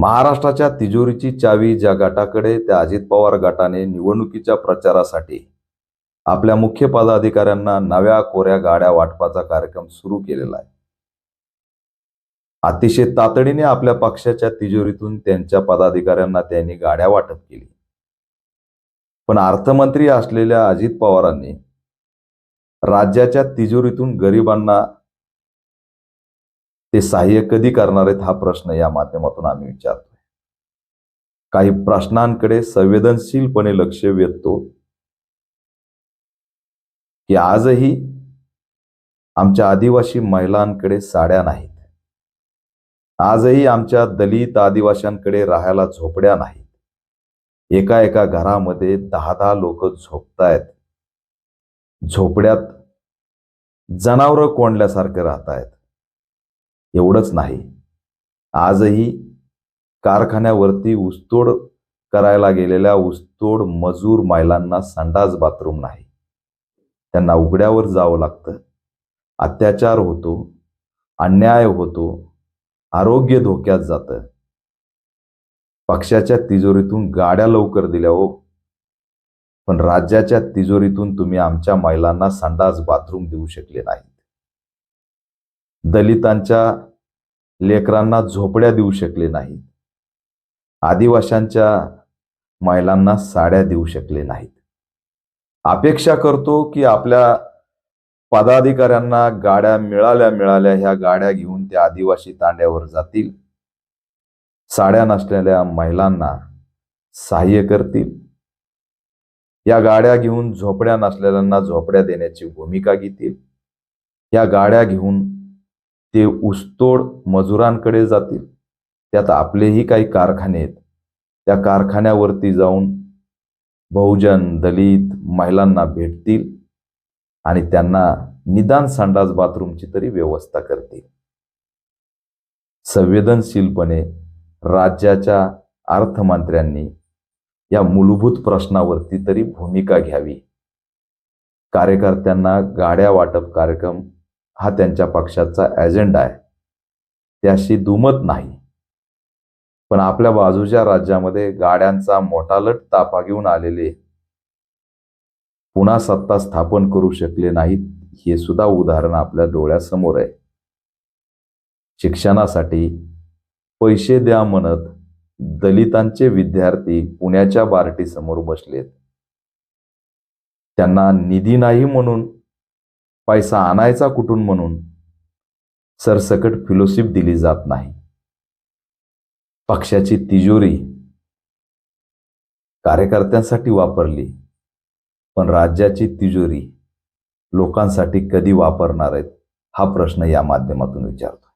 महाराष्ट्राच्या तिजोरीची चावी ज्या गटाकडे त्या अजित पवार गटाने निवडणुकीच्या प्रचारासाठी. आपल्या मुख्य पदाधिकाऱ्यांना नव्या कोऱ्या गाड्या वाटपाचा कार्यक्रम सुरू केलेला आहे. अतिशय तातडीने आपल्या पक्षाच्या तिजोरीतून त्यांच्या पदाधिकाऱ्यांना त्यांनी गाड्या वाटप केली. पण अर्थमंत्री असलेल्या अजित पवारांनी राज्याच्या तिजोरीतून गरिबांना ते सहाय्य कधी करणार आहेत हा प्रश्न या माध्यमातून आम्ही विचारतोय. काही प्रश्नांकडे संवेदनशीलपणे लक्ष वेधतो की आजही आमच्या आदिवासी महिलांकडे साड्या नाहीत. आजही आमच्या दलित आदिवाशांकडे राहायला झोपड्या नाहीत. एका एका घरामध्ये दहा दहा लोक झोपतायत. झोपड्यात जनावरं कोंडल्यासारखे राहत आहेत एवढंच नाही. आजही कारखान्यावरती ऊसतोड करायला गेलेल्या ऊसतोड मजूर महिलांना संडास बाथरूम नाही. त्यांना उघड्यावर जावं लागतं. अत्याचार होतो अन्याय होतो आरोग्य धोक्यात जातं. पक्षाच्या तिजोरीतून गाड्या लवकर दिल्या हो. पण राज्याच्या तिजोरीतून तुम्ही आमच्या महिलांना संडास बाथरूम देऊ शकले नाही. दलितांच्या लेकरांना झोपड्या देऊ शकले नाहीत. आदिवाशांच्या महिलांना साड्या देऊ शकले नाहीत. अपेक्षा करतो की आपल्या पदाधिकाऱ्यांना गाड्या मिळाल्या मिळाल्या ह्या गाड्या घेऊन ते आदिवासी तांड्यावर जातील. साड्या नसलेल्या महिलांना सहाय्य करतील. या गाड्या घेऊन झोपड्या नसलेल्यांना झोपड्या देण्याची भूमिका घेतील. या गाड्या घेऊन ते ऊसतोड मजुरांकडे जातील. त्यात आपलेही काही कारखाने आहेत. त्या कारखान्यावरती जाऊन बहुजन दलित महिलांना भेटतील आणि त्यांना निदान संडास बाथरूमची तरी व्यवस्था करतील. संवेदनशीलपणे राज्याच्या अर्थमंत्र्यांनी या मूलभूत प्रश्नावरती तरी भूमिका घ्यावी. कार्यकर्त्यांना गाड्या वाटप कार्यक्रम हा त्यांच्या पक्षाचा एजेंडा आहे. त्याशी दुमत नाही. पण आपल्या बाजूच्या राज्यामध्ये गाड्यांचा मोठा लट ताफा घेऊन आलेले पुन्हा सत्ता स्थापन करू शकले नाहीत हे सुद्धा उदाहरण आपल्या डोळ्यासमोर आहे. शिक्षणासाठी पैसे द्या म्हणत दलितांचे विद्यार्थी पुण्याच्या बार्टीसमोर बसलेत. त्यांना निधी नाही म्हणून पैसा आणायचा कुठून म्हणून? सरसकट फिलोशिप दिली जात नाही. पक्षाची तिजोरी कार्यकर्त्यांसाठी वापरली पण राज्याची तिजोरी लोकांसाठी कधी वापरणार आहेत हा प्रश्न या माध्यमातून विचारतो.